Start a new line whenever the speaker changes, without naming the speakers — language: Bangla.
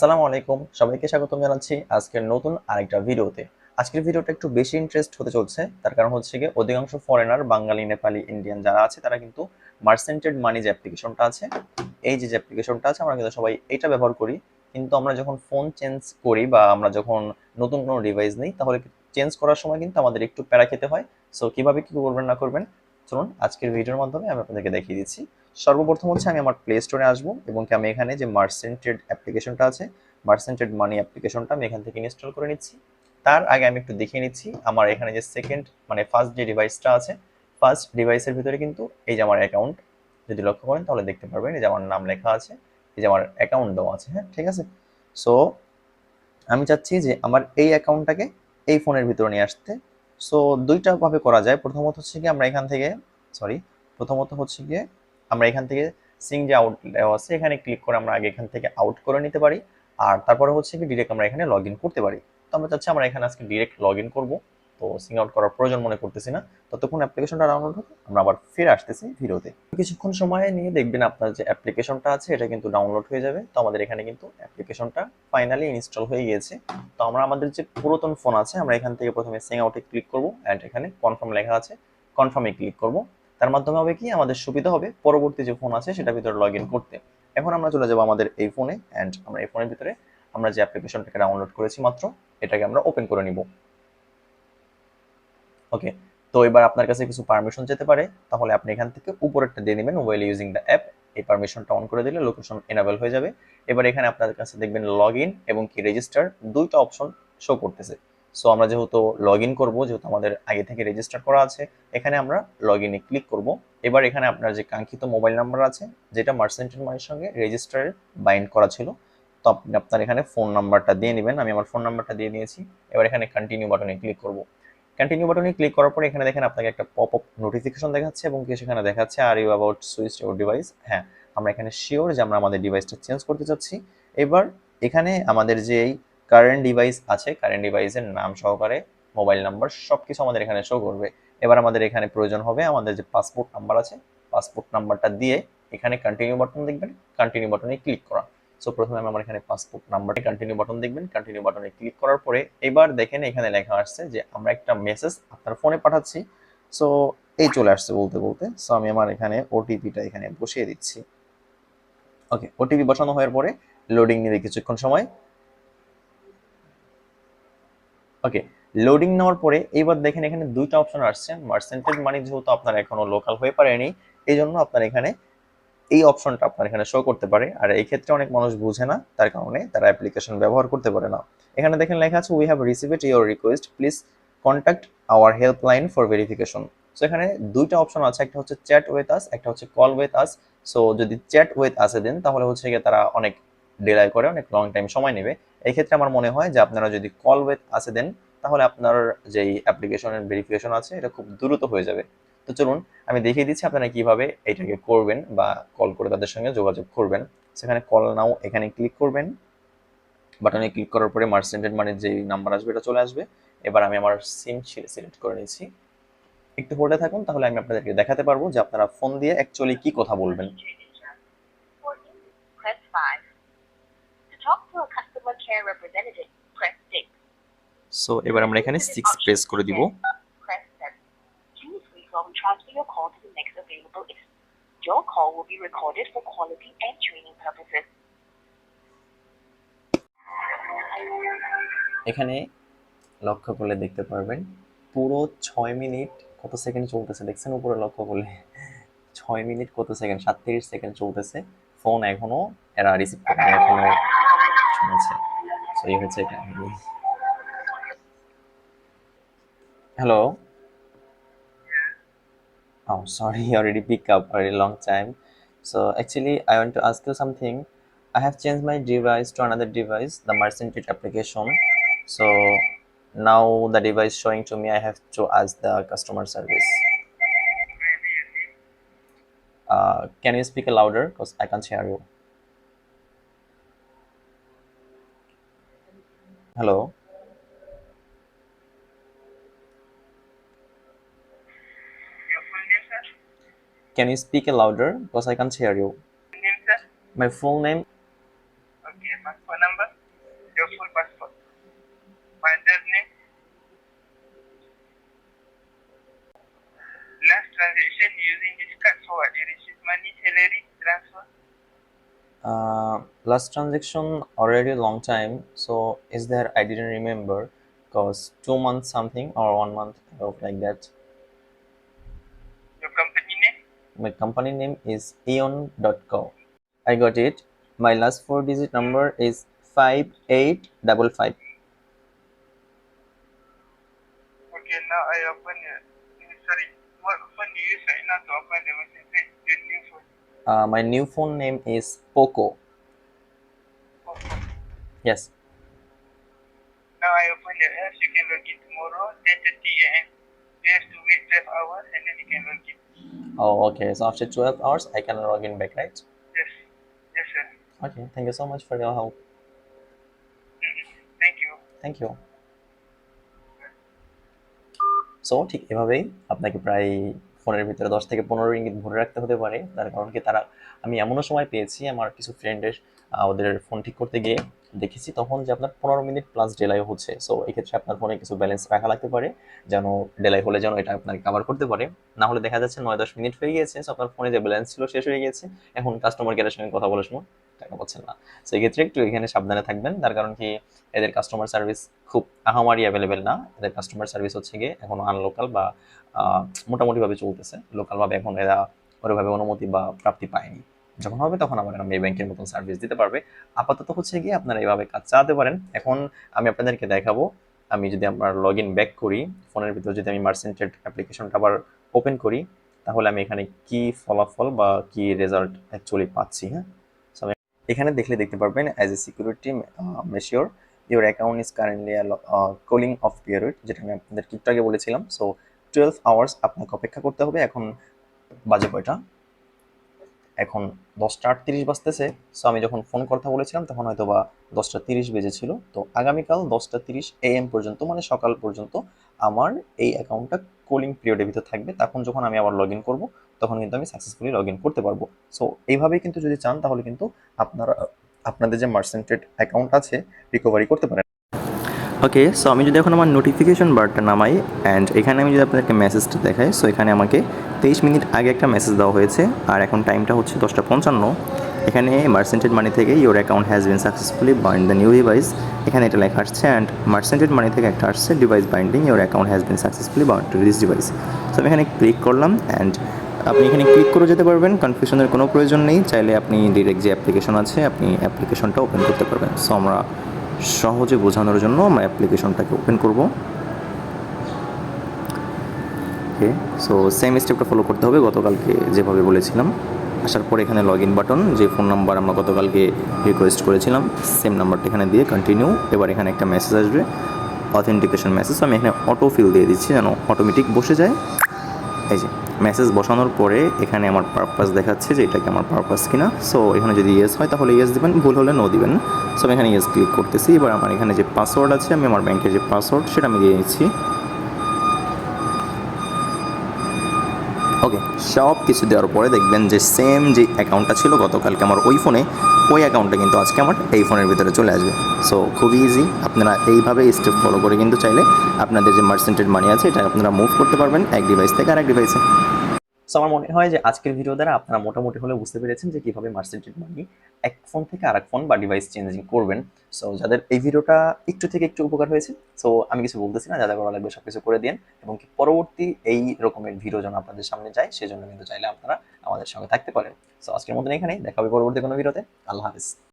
আসসালামু আলাইকুম। সবাইকে স্বাগতম জানাচ্ছি আজকের নতুন আরেকটা ভিডিওতে। আজকের ভিডিওটা একটু বেশি ইন্টারেস্ট হতে চলছে। তার কারণ হচ্ছে গিয়ে অধিকাংশ ফরেনার বাঙালি, নেপালি ইন্ডিয়ান যারা আছে, তারা কিন্তু মার্সেন্টেড মানি যে অ্যাপ্লিকেশনটা আছে, এই যে অ্যাপ্লিকেশনটা আছে, আমরা কিন্তু সবাই এটা ব্যবহার করি। কিন্তু আমরা যখন ফোন চেঞ্জ করি বা আমরা যখন নতুন কোনো ডিভাইস নিই, তাহলে চেঞ্জ করার সময় কিন্তু আমাদের একটু প্যারা খেতে হয়। সো কীভাবে কী করবেন না করবেন, চলুন আজকের ভিডিওর মাধ্যমে আমি আপনাদেরকে দেখিয়ে দিচ্ছি। সর্বপ্রথম হচ্ছে আমি আমার প্লে স্টোরে আসব এবং আমি এখানে যে মার্সেন্টেড অ্যাপ্লিকেশনটা আছে মার্সেন্টেড মানি অ্যাপ্লিকেশনটা আমি এখান থেকে ইনস্টল করে নিচ্ছি। তার আগে আমি একটু দেখিয়ে নিচ্ছি আমার এখানে যে সেকেন্ড মানে ফার্স্ট যে ডিভাইসটা আছে ফার্স্ট ডিভাইসের ভিতরে কিন্তু এই যে আমার অ্যাকাউন্ট যদি লক্ষ্য করেন তাহলে দেখতে পারবেন এই যে আমার নাম লেখা আছে, এই যে আমার অ্যাকাউন্ট দেওয়া আছে হ্যাঁ ঠিক আছে? সো আমি চাচ্ছি যে আমার এই অ্যাকাউন্টটাকে এই ফোনের ভিতরে নিয়ে আসতে। সো দুইটা ভাবে করা যায়। প্রথমত হচ্ছে কি আমরা এখান থেকে সরি প্রথমত হচ্ছে গিয়ে আমরা এখান থেকে সিং যে আউট দেওয়া আছে, এখানে ক্লিক করে আমরা আগে এখান থেকে আউট করে নিতে পারি। আর তারপরে হচ্ছে কি ডিরেক্ট আমরা এখানে লগ করতে পারি। তো আমরা চাচ্ছি আমরা এখানে আজকে ডিরেক্ট লগ করব। তো সিং আউট করার প্রয়োজন মনে করতেছি না। ততক্ষণ অ্যাপ্লিকেশনটা ডাউনলোড হোক, আমরা আবার ফিরে আসতেছি ভিডিওতে। কিছুক্ষণ সময় নিয়ে দেখবেন আপনার যে অ্যাপ্লিকেশনটা আছে, এটা কিন্তু ডাউনলোড হয়ে যাবে। তো আমাদের এখানে কিন্তু অ্যাপ্লিকেশনটা ফাইনালি ইনস্টল হয়ে গিয়েছে। তো আমরা আমাদের যে পুরাতন ফোন আছে, আমরা এখান থেকে প্রথমে সিং আউটে ক্লিক করব। অ্যান্ড এখানে কনফার্ম লেখা আছে। কনফার্মে ক্লিক করব। তার মাধ্যমে হবে কি? আমাদের সুবিধা হবে। পরবর্তী যে ফোন আছে সেটা ভিতরে লগ করতে। এখন আমরা চলে যাব আমাদের এই ফোনে অ্যান্ড আমরা এই ফোনের ভিতরে আমরা যে অ্যাপ্লিকেশনটাকে ডাউনলোড করেছি মাত্র, এটাকে আমরা ওপেন করে নিব। ওকে তো এবার আপনার কাছে কিছু পারমিশন যেতে পারে। তাহলে আপনি এখান থেকে উপরেরটা দিয়ে নেবেন ওয়েল ইউজিং দ্য অ্যাপ এই পারমিশনটা অন করে দিলে লোকেশন এনাবেল হয়ে যাবে। এবার এখানে আপনার কাছে দেখবেন লগ ইন এবং কি রেজিস্টার দুইটা অপশন শো করতেছে। সো আমরা যেহেতু লগ ইন করব, যেহেতু আমাদের আগে থেকে রেজিস্টার করা আছে, এখানে আমরা লগ ইনে ক্লিক করব। এবার এখানে আপনার যে কাঙ্ক্ষিত মোবাইল নাম্বার আছে, যেটা মার্সেন্টের মানির সঙ্গে রেজিস্টারে বাইন্ড করা ছিল, তো আপনি আপনার এখানে ফোন নাম্বারটা দিয়ে নেবেন। আমি আমার ফোন নাম্বারটা দিয়ে দিয়েছি। এবার এখানে কন্টিনিউ বাটনে ক্লিক করব। কন্টিনিউ বাটনে ক্লিক করার পরে এখানে দেখেন আপনাকে একটা পপ আপ নোটিফিকেশন দেখাচ্ছে এবং সেখানে দেখাচ্ছে are you about switch your device হ্যাঁ আমরা এখানে শিওর যে আমরা আমাদের ডিভাইসটা চেঞ্জ করতে চাচ্ছি। এবার এখানে আমাদের যে এই কারেন্ট ডিভাইস আছে কারেন্ট ডিভাইসের নাম সহকারে মোবাইল নাম্বার সব কিছু আমাদের এখানে শো করবে। এবার আমাদের এখানে প্রয়োজন হবে আমাদের যে পাসপোর্ট নাম্বার আছে পাসপোর্ট নাম্বারটা দিয়ে এখানে কন্টিনিউ বাটন দেখবেন কন্টিনিউ বাটনে ক্লিক করা। সো প্রথমে আমি আমার এখানে পাসপোর্ট নাম্বারটা কন্টিনিউ বাটন দেখবেন কন্টিনিউ বাটনে ক্লিক করার পরে এবার দেখেন এখানে লেখা আসছে যে আমরা একটা মেসেজ আপনার ফোনে পাঠাচ্ছি। সো এই চলে আসছে বলতে বলতে। সো আমি আমার এখানে ওটিপিটা এখানে বসিয়ে দিচ্ছি। ওকে ওটিপি বসানো হওয়ার পরে লোডিং নেবে কিছুক্ষণ সময়। ওকে লোডিং নেওয়ার পরে এইবার দেখেন এখানে দুইটা অপশন আসছে। মার্সেন্টেজ মানি যেহেতু আপনার এখনও লোকাল হয়ে পারেনি এই জন্য আপনার এখানে এই অপশনটা আপনার এখানে শো করতে পারে। আর এই ক্ষেত্রে অনেক মানুষ বুঝে না, তার কারণে তারা অ্যাপ্লিকেশন ব্যবহার করতে পারে না। এখানে দেখেন লেখা আছে we have received your request please contact our helpline for verification so এখানে দুইটা অপশন আছে, একটা হচ্ছে চ্যাট উইথ আস একটা হচ্ছে কল উইথ আস সো যদি চ্যাট উইথ আসে দেন, তাহলে হচ্ছে গিয়ে তারা অনেক ডিলাই করে অনেক লং টাইম সময় নেবে। এই ক্ষেত্রে আমার মনে হয় যে আপনারা যদি কল ওয়েথ আসে দেন, তাহলে আপনার যেই অ্যাপ্লিকেশনের ভেরিফিকেশন আছে, এটা খুব দ্রুত হয়ে যাবে। তো চলুন, আমি দেখিয়ে দিচ্ছি আপনারা কীভাবে এটাকে করবেন বা কল করে তাদের সঙ্গে যোগাযোগ করবেন। সেখানে কল নাও এখানে ক্লিক করবেন। বাটনে ক্লিক করার পরে মার্সেন্টেড মানে যে নাম্বার আসবে, এটা চলে আসবে। এবার আমি আমার সিম সিলেক্ট করে নিচ্ছি। একটু হোল্ডে থাকুন, তাহলে আমি আপনাদেরকে দেখাতে পারব যে আপনারা ফোন দিয়ে অ্যাকচুয়ালি কি কথা বলবেন
press 5. To talk to a customer care representative, press 6.
So এবার আমরা এখানে সিক্স প্রেস করে দিব
Press 7. Please wait while we transfer your call to the next available agent. Your call will be recorded for quality and training purposes.
এখানে লক্ষ্য করলে দেখতে পারবেন পুরো ছয় মিনিট কত সেকেন্ড চলতেছে দেখছেন উপরে লক্ষ্য করলে ছয় মিনিট কত সেকেন্ড সাতত্রিশ সেকেন্ড চলতেছে ফোন এখনও এরা রিসিভ করে এখনও শুনেছে 所以会最感谢你。Hello. Oh, sorry, you already pick up a long time. So actually, I want to ask you something. I have changed my device to another device, the Mercentit application. So now the device showing to me, I have to ask the customer service. Uh, can you speak louder? Because I can't hear you. Hello Can you speak louder? Because I can't hear you. My full name.
Okay, my phone number. Your full passport. My dead name. Last transaction using this card for I receive money, salary,
uh, last transaction already long time, so is there? I didn't remember, cause two months something or one month of like that.
Your company name?
My company name is Eon.co. I got it. My last four digit number is five eight double five.
Okay, now I open it. Sorry, what phone do you right now to open the message? The new phone.
Uh, my new phone name is Poco.
Okay.
Yes.
Now I open the app. You can log in tomorrow, 10:30 a.m. You have to wait 12 hours and then you can log in.
Oh, okay. So after 12 hours, I can log in back, right?
Yes. Yes, sir.
Okay. Thank you so much for your help.
Mhm. Thank you.
Thank you so ঠিক এভাবেই আপনাকে প্রায় ফোনের ভিতরে দশ থেকে পনেরো ইঙ্গিত ভরে রাখতে হতে পারে। তার কারণ কি তারা, আমি এমনও সময় পেয়েছি আমার কিছু ফ্রেন্ডের ওদের ফোন ঠিক করতে গিয়ে দেখেছি তখন যে আপনার পনেরো মিনিট প্লাস ডেলাই হচ্ছে। সো এক্ষেত্রে আপনার ফোনে কিছু ব্যালেন্স রাখা লাগতে পারে, যেন ডেলাই হলে যেন এটা আপনাকে কভার করতে পারে। না হলে দেখা যাচ্ছে নয় দশ মিনিট হয়ে গিয়েছে আপনার ফোনে যে ব্যালেন্স ছিল শেষ হয়ে গিয়েছে। এখন কাস্টমার কেয়ারের সঙ্গে কথা বলার সময় টাকা পাচ্ছেন না? সো এক্ষেত্রে একটু এখানে সাবধানে থাকবেন। তার কারণ কি, এদের কাস্টমার সার্ভিস খুব আহামারি অ্যাভেলেবেল না। এদের কাস্টমার সার্ভিস হচ্ছে গিয়ে এখনও আনলোকাল বা মোটামুটিভাবে চলতেছে। লোকালভাবে এখন এরা ওইভাবে অনুমতি বা প্রাপ্তি পায়নি। যখন হবে তখন এরা এই ব্যাংকের মতন সার্ভিস দিতে পারবে। আপাতত হচ্ছে গিয়ে আপনারা এইভাবে কাজ চালাতে পারেন। এখন আমি আপনাদেরকে দেখাবো। আমি যদি আমার লগ ইন ব্যাক করি, ফোনের ভিতর যদি আমি মার্সেন্টেড অ্যাপ্লিকেশনটা আবার ওপেন করি, তাহলে আমি এখানে কি ফলাফল বা কি রেজাল্ট অ্যাকচুয়ালি পাচ্ছি হ্যাঁ? এখানে দেখলে দেখতে পারবেন as a security measure your account is currently cooling off period যেটা আমি আপনাদের একটু আগে বলেছিলাম। সো টুয়েলভ আওয়ার্স আপনাকে অপেক্ষা করতে হবে। এখন বাজে কয়টা? এখন দশটা আটত্রিশ বাজতেছে সো আমি যখন ফোন কথা বলেছিলাম, তখন হয়তো বা দশটা তিরিশ বেজেছিল। তো আগামীকাল দশটা তিরিশ এএম পর্যন্ত মানে সকাল পর্যন্ত আমার এই অ্যাকাউন্টটা কলিং পিরিয়ডের ভিতর থাকবে। তখন যখন আমি আবার লগ ইন করব, তখন কিন্তু আমি সাকসেসফুলি লগ ইন করতে পারব। সো এইভাবেই কিন্তু যদি চান, তাহলে কিন্তু আপনারা, আপনাদের যে মার্সেন্টেড অ্যাকাউন্ট আছে রিকভারি করতে পারেন। ওকে সো আমি যদি এখন আমার নোটিফিকেশন বারটা নামাই অ্যান্ড এখানে আমি যদি আপনাদেরকে মেসেজটা দেখাই সো এখানে আমাকে তেইশ মিনিট আগে একটা মেসেজ দেওয়া হয়েছে, আর এখন টাইমটা হচ্ছে দশটা পঞ্চান্ন। এখানে মার্সেন্টেড মানি থেকে your account has been successfully bind the new device এখানে এটা লেখা আসছে অ্যান্ড মার্সেন্টেড মানি থেকে একটা আসছে device binding your account has been successfully bound to this device so আমি এখানে ক্লিক করলাম অ্যান্ড আপনি এখানে ক্লিক করে যেতে পারবেন কনফিউশনের কোনো প্রয়োজন নেই। চাইলে আপনি ডিরেক্ট যে অ্যাপ্লিকেশন আছে, আপনি অ্যাপ্লিকেশনটা ওপেন করতে পারবেন। সো আমরা সহজে বোঝানোর জন্য আমরা অ্যাপ্লিকেশনটাকে ওপেন করব। ওকে সো সেম স্টেপটা ফলো করতে হবে গতকালকে যেভাবে বলেছিলাম। আসার পর এখানে লগ ইন বাটন যে ফোন নাম্বার আমরা গতকালকে রিকোয়েস্ট করেছিলাম সেম নাম্বারটা এখানে দিয়ে কন্টিনিউ এবার এখানে একটা মেসেজ আসবে অথেন্টিকেশন মেসেজ আমি এখানে অটো ফিল দিয়ে দিচ্ছি যেন অটোমেটিক বসে যায়। এই যে মেসেজ বসানোর পরে এখানে আমার পারপাস দেখাচ্ছে যে এটা কি আমার পারপাস কিনা। সো এখানে যদি ইয়েস হয়, তাহলে ইয়েস দিবেন, ভুল হলে নো দিবেন। সো আমি এখানে ইয়েস ক্লিক করতেছি। এবার আমার এখানে যে পাসওয়ার্ড আছে, আমি আমার ব্যাংকের যে পাসওয়ার্ড সেটা আমি দিয়ে নিচ্ছি ওকে সব কিছু দেওয়ার পরে দেখবেন যে সেম যে অ্যাকাউন্টটা ছিল গতকালকে আমার ওই ফোনে ওই অ্যাকাউন্টটা কিন্তু আজকে আমার এই ফোনের ভিতরে চলে আসবে। সো খুবই ইজি আপনারা এইভাবে স্টেপ ফলো করে কিন্তু চাইলে আপনাদের যে মার্সেন্টেড মানি আছে, এটা আপনারা মুভ করতে পারবেন এক ডিভাইস থেকে আরেক ডিভাইসে সো আমার মনে হয় যে আজকের ভিডিও দ্বারা আপনারা মোটামুটি হলে বুঝতে পেরেছেন যে কীভাবে মার্সেন্টেড মানি এক ফোন থেকে আরেক ফোন বা ডিভাইস চেঞ্জিং করবেন। সো যাদের এই ভিডিওটা একটু থেকে একটু উপকার হয়েছে সো আমি কিছু বলতেছি না যাদের করা লাগবে সব কিছু করে দিন এবং পরবর্তী এই রকমের ভিডিও যেন আপনাদের সামনে যায়, সেজন্য কিন্তু চাইলে আপনারা আমাদের সঙ্গে থাকতে পারেন। সো আজকের মতন এখানেই, দেখা হবে পরবর্তী কোনো ভিডিওতে আল্লাহ হাফিজ।